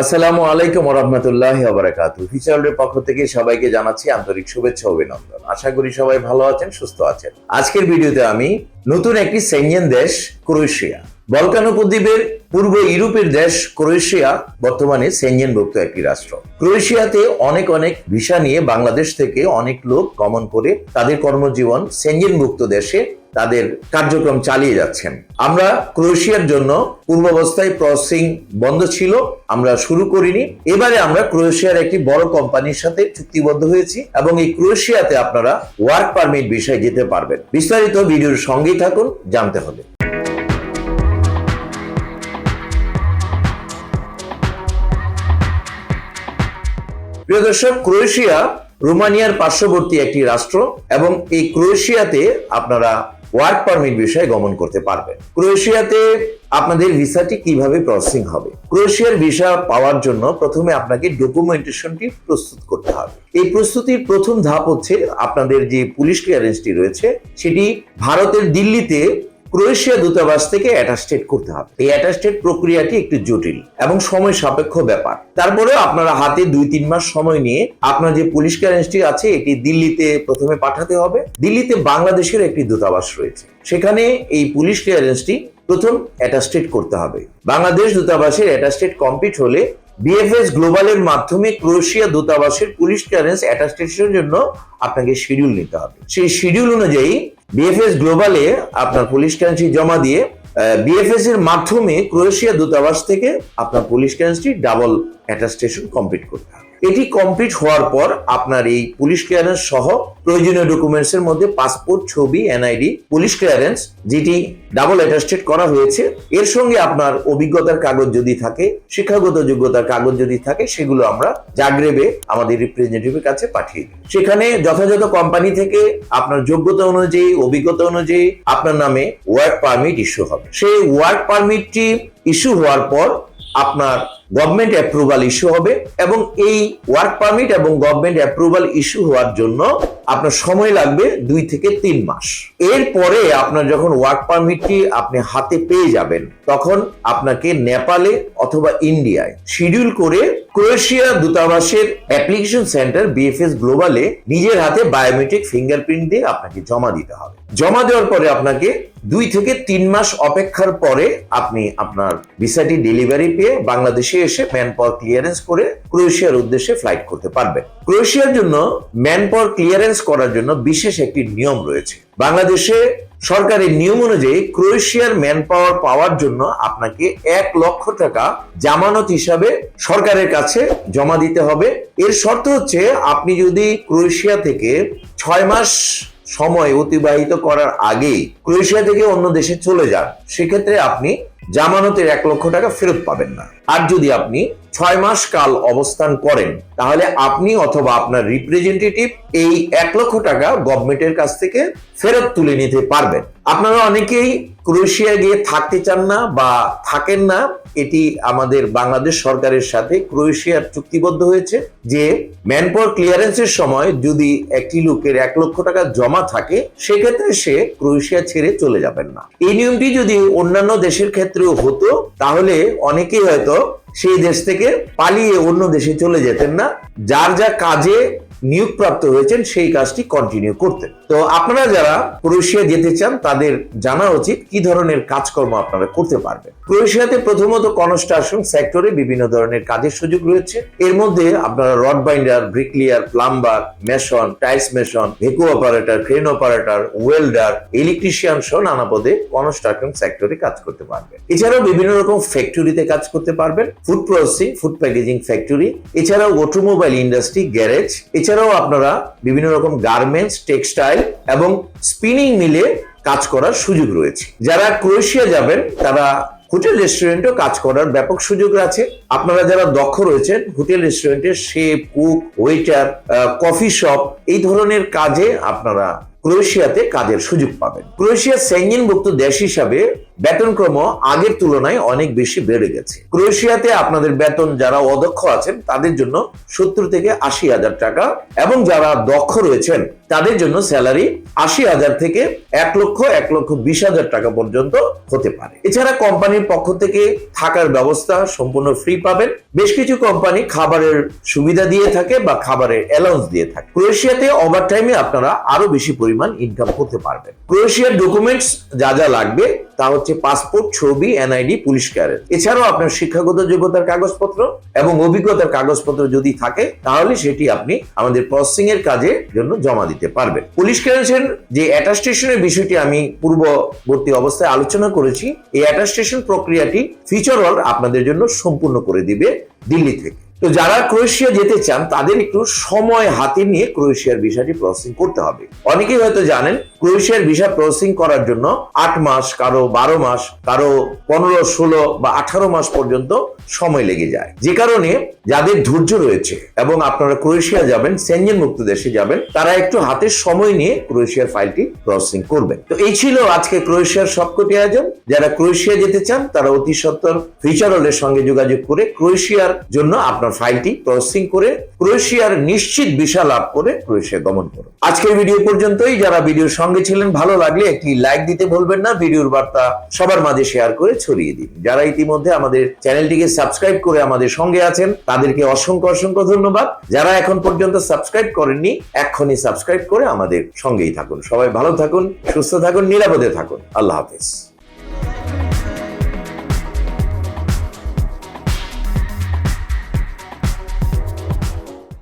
আসসালামু আলাইকুম রহমতুল্লাহ আবরাকাত ফিচারের পক্ষ থেকে সবাইকে জানাচ্ছি আন্তরিক শুভেচ্ছা অভিনন্দন। আশা করি সবাই ভালো আছেন, সুস্থ আছেন। আজকের ভিডিওতে আমি নতুন একটি সেঞ্জেন দেশ, ক্রোয়েশিয়া। বলকান উপদ্বীপের পূর্ব ইউরোপের দেশ ক্রোয়েশিয়া বর্তমানে সেঞ্জেনভুক্ত একটি রাষ্ট্র। ক্রোয়েশিয়াতে অনেক অনেক ভিসা নিয়ে বাংলাদেশ থেকে অনেক লোক গমন করে তাদের কর্মজীবন সেঞ্জেনভুক্ত দেশে তাদের কার্যক্রম চালিয়ে যাচ্ছেন। আমরা ক্রোয়েশিয়ার জন্য পূর্বাবস্থায় প্রসেসিং বন্ধ ছিল, আমরা শুরু করিনি। এবারে আমরা ক্রোয়েশিয়ার একটি বড় কোম্পানির সাথে চুক্তিবদ্ধ হয়েছি এবং এই ক্রোয়েশিয়াতে আপনারা ওয়ার্ক পারমিট বিষয়ে যেতে পারবেন। বিস্তারিত ভিডিওর সঙ্গেই থাকুন, জানতে হলে প্রিয় দর্শক, ক্রোয়েশিয়া রোমানিয়ার পার্শ্ববর্তী একটি রাষ্ট্র এবং এই ক্রোয়েশিয়াতে আপনারা ওয়ার্ক পারমিট বিষয়ে গমন করতে পারবেন। ক্রোয়েশিয়াতে আপনাদের ভিসাটি কীভাবে প্রসেসিং হবে? ক্রোয়েশিয়ার ভিসা পাওয়ার জন্য প্রথমে আপনাকে ডকুমেন্টেশনটি প্রস্তুত করতে হবে। এই প্রস্তুতির প্রথম ধাপ হচ্ছে আপনাদের যে পুলিশ ক্লিয়ারেন্সটি রয়েছে, সেটি ভারতের দিল্লিতে ক্রোয়েশিয়া দূতাবাস থেকে অ্যাটাস্টেড করতে হবে। এই অ্যাটাস্টেড প্রক্রিয়াটি একটু জটিল এবং সময় সাপেক্ষ ব্যাপার। তারপরেও আপনারা হাতে দুই তিন মাস সময় নিয়ে আপনার যে পুলিশ ক্লিয়ারেন্সটি আছে, এটি দিল্লিতে প্রথমে পাঠাতে হবে। দিল্লিতে বাংলাদেশের একটি দূতাবাস রয়েছে। সেখানে এই পুলিশ ক্লিয়ারেন্সটি প্রথম অ্যাটাস্টেড করতে হবে। বাংলাদেশ দূতাবাসের অ্যাটাস্টেড কমপ্লিট হলে বিএফএস গ্লোবালের মাধ্যমে ক্রোয়েশিয়া দূতাবাসের পুলিশ ক্লিয়ারেন্স অ্যাটাস্টেশনের জন্য আপনাকে শিডিউল নিতে হবে। সেই শিডিউল অনুযায়ী বিএফএস গ্লোবালে আপনার পুলিশ ক্যান্সি জমা দিয়ে বিএফএস এর মাধ্যমে ক্রোয়েশিয়া দূতাবাস থেকে আপনার পুলিশ ক্যান্সি ডাবল অ্যাটাস্টেশন কমপ্লিট করতে হবে। এটি কমপ্লিট হওয়ার পর আপনার এই পুলিশ ক্লিয়ারেন্স সহ প্রয়োজনীয় ডকুমেন্টস এর মধ্যে পাসপোর্ট ছবি N I D police clearance যেটি ডাবল অ্যাটাস্টেড করা হয়েছে। এর সঙ্গে আপনার অভিজ্ঞতার কাগজ যদি থাকে, শিক্ষাগত যোগ্যতার কাগজ যদি থাকে, সেগুলো আমরা জাগরেবে আমাদের রিপ্রেজেন্টেটিভের কাছে পাঠিয়ে দিই সেখানে যথাযথ কোম্পানি থেকে আপনার যোগ্যতা অনুযায়ী, অভিজ্ঞতা অনুযায়ী আপনার নামে ওয়ার্ক পারমিট ইস্যু হবে। সেই ওয়ার্ক পারমিটটি ইস্যু হওয়ার পর আপনার গভর্নমেন্ট অ্যাপ্রুভাল ইস্যু হবে এবং এই ওয়ার্ক পারমিট এবং গভর্নমেন্ট অ্যাপ্রুভাল ইস্যু হওয়ার জন্য আপনার সময় লাগবে দুই থেকে তিন মাস। এরপরে আপনার যখন ওয়ার্ক পারমিটটি আপনি হাতে পেয়ে যাবেন, তখন আপনাকে নেপালে অথবা ইন্ডিয়ায় শিডিউল করে ক্রোয়েশিয়া দূতাবাসের অ্যাপ্লিকেশন সেন্টার বিএফএস গ্লোবালে নিজের হাতে বায়োমেট্রিক ফিঙ্গারপ্রিন্ট দিয়ে আপনাকে জমা দিতে হবে। জমা দেওয়ার পরে আপনাকে দুই থেকে তিন মাস অপেক্ষার পরে আপনি আপনার ভিসাটি ডেলিভারি পেয়ে বাংলাদেশে এসে ম্যান পাওয়ার ক্লিয়ারেন্স করে ক্রোয়েশিয়ার উদ্দেশ্যে ফ্লাইট করতে পারবেন ক্রোয়েশিয়ার জন্য ম্যান পাওয়ার ক্লিয়ারেন্স করার জন্য বিশেষ একটি নিয়ম রয়েছে। বাংলাদেশে সরকারের নিয়ম অনুযায়ী ক্রোয়েশিয়ার ম্যান পাওয়ার পাওয়ার জন্য আপনাকে এক লক্ষ টাকা জামানত হিসাবে সরকারের কাছে জমা দিতে হবে। এর শর্ত হচ্ছে আপনি যদি ক্রোয়েশিয়া থেকে ছয় মাস সময় অতিবাহিত করার আগে ক্রোয়েশিয়া থেকে অন্য দেশে চলে যান। সেক্ষেত্রে আপনি জামানতের এক লক্ষ টাকা ফেরত পাবেন না। আর যদি আপনি ছয় মাস কাল অবস্থান করেন, তাহলে আপনি অথবা আপনার রিপ্রেজেন্টেটিভ এই এক লক্ষ টাকা গভর্নমেন্টের কাছ থেকে ফেরত তুলে নিতে পারবেন। আপনারা অনেকেই ক্রোয়েশিয়া গিয়ে থাকতে চান না বা থাকেন না, এটি আমাদের বাংলাদেশ সরকারের সাথে ক্রোয়েশিয়ার চুক্তিবদ্ধ হয়েছে যে ম্যানপাওয়ার ক্লিয়ারেন্সের সময় যদি একটি লোকের এক লক্ষ টাকা জমা থাকে, সেক্ষেত্রে সে ক্রোয়েশিয়া ছেড়ে চলে যাবেন না। এই নিয়মটি যদি অন্যান্য দেশের ক্ষেত্রেও হতো, তাহলে অনেকেই হয়তো সেই দেশ থেকে পালিয়ে অন্য দেশে চলে যেতেন না। যার যা কাজে নিয়োগপ্রাপ্ত হয়েছেন সেই কাজটি কন্টিনিউ করতেন তো আপনারা যারা ক্রোয়েশিয়া যেতে চান, তাদের জানা উচিত কি ধরনের কাজকর্ম আপনারা করতে পারবেন। ক্রোয়েশিয়াতে প্রথমত কনস্ট্রাকশন সেক্টরে বিভিন্ন ধরনের কাজের সুযোগ রয়েছে। এর মধ্যে আপনারা rod binder, bricklayer, plumber, mason, tiles mason, ভেকু operator, crane operator, welder, electrician সহ নানা পদে কনস্ট্রাকশন সেক্টরে কাজ করতে পারবেন। এছাড়াও বিভিন্ন রকম ফ্যাক্টরিতে কাজ করতে পারবেন। Food processing, food packaging factory, এছাড়াও অটোমোবাইল ইন্ডাস্ট্রি, গ্যারেজ এছাড়াও আপনারা বিভিন্ন রকম গার্মেন্টস টেক্সটাইল এবং স্পিনিং মিলে কাজ করার সুযোগ রয়েছে। যারা ক্রোয়েশিয়া যাবেন, তারা হোটেল রেস্টুরেন্টেও কাজ করার ব্যাপক সুযোগ আছে। আপনারা যারা দক্ষ রয়েছেন, হোটেল রেস্টুরেন্টের chef cook waiter coffee shop এই ধরনের কাজে আপনারা ক্রোয়েশিয়াতে কাজের সুযোগ পাবেন। ক্রোয়েশিয়া সেঞ্জিনভুক্ত দেশ হিসাবে বেতনক্রম আগের তুলনায় অনেক বেশি বেড়ে গেছে। ক্রোয়েশিয়াতে আপনাদের বেতন যারা অদক্ষ আছেন, তাদের জন্য সত্তর থেকে আশি হাজার টাকা এবং যারা দক্ষ রয়েছেন, তাদের জন্য স্যালারি আশি হাজার থেকে এক লক্ষ এক লক্ষ বিশ হাজার টাকা পর্যন্ত হতে পারে। এছাড়া কোম্পানির পক্ষ থেকে থাকার ব্যবস্থা সম্পূর্ণ ফ্রি পাবেন। বেশ কিছু কোম্পানি খাবারের সুবিধা দিয়ে থাকে বা খাবারের অ্যালাউন্স দিয়ে থাকে। ক্রোয়েশিয়াতে ওভার টাইমে আপনারা আরও বেশি পরিমাণ ইনকাম করতে পারবেন। ক্রোয়েশিয়ার ডকুমেন্টস যা যা লাগবে তা হচ্ছে পাসপোর্ট ছবি এনআইডি পুলিশ ক্যারেজ এছাড়াও আপনার শিক্ষাগত যোগ্যতার কাগজপত্র এবং অভিজ্ঞতার কাগজপত্র যদি থাকে, তাহলে সেটি আপনি আমাদের প্রসেসিং এর কাজের জন্য জমা দিতে পারবেন। পুলিশ ক্লিয়ারেন্সের যে অ্যাটাস্টেশনের বিষয়টি আমি পূর্ববর্তী অবস্থায় আলোচনা করেছি, এই অ্যাটাস্টেশন প্রক্রিয়াটি ফিচার ওয়াল আপনাদের জন্য সম্পূর্ণ করে দিবে দিল্লি থেকে। তো যারা ক্রোয়েশিয়া যেতে চান, তাদের একটু সময় হাতে নিয়ে ক্রোয়েশিয়ার ভিসাটি প্রসেসিং করতে হবে। অনেকেই হয়তো জানেন, ক্রোয়েশিয়ার ভিসা প্রসেসিং করার জন্য আট মাস, কারও বারো মাস, কারও পনেরো, ষোলো বা আঠারো মাস পর্যন্ত সময় লেগে যায়। যে কারণে যাদের ধৈর্য রয়েছে এবং আপনারা ক্রোয়েশিয়া যাবেন, সেনজেন মুক্ত দেশে যাবেন, তারা একটু হাতে সময় নিয়ে ক্রোয়েশিয়ার ফাইলটি প্রসেসিং করবেন। তো এই ছিল আজকে ক্রোয়েশিয়ার সবকটি আয়োজন। যারা ক্রোয়েশিয়া যেতে চান, তারা অতি সত্তর ফিচারলের সঙ্গে যোগাযোগ করে ক্রোয়েশিয়ার জন্য আপনার ফাইলটি প্রসেসিং করে ক্রোয়েশিয়ার নিশ্চিত ভিসা লাভ করে ক্রোয়েশিয়া গমন করুন আজকের ভিডিও পর্যন্তই। যারা ভিডিওর সঙ্গে ছিলেন, ভালো লাগলে একটি লাইক দিতে ভুলবেন না। ভিডিওর বার্তা সবার মাঝে শেয়ার করে ছড়িয়ে দিন। যারা ইতিমধ্যে আমাদের চ্যানেলটিকে সাবস্ক্রাইব করে আমাদের সঙ্গে আছেন, তাদেরকে অসংখ্য অসংখ্য ধন্যবাদ। যারা এখন পর্যন্ত সাবস্ক্রাইব করেননি, এক্ষুনি সাবস্ক্রাইব করে আমাদের সঙ্গেই থাকুন। সবাই ভালো থাকুন, সুস্থ থাকুন, নিরাপদে থাকুন। আল্লাহ হাফেজ।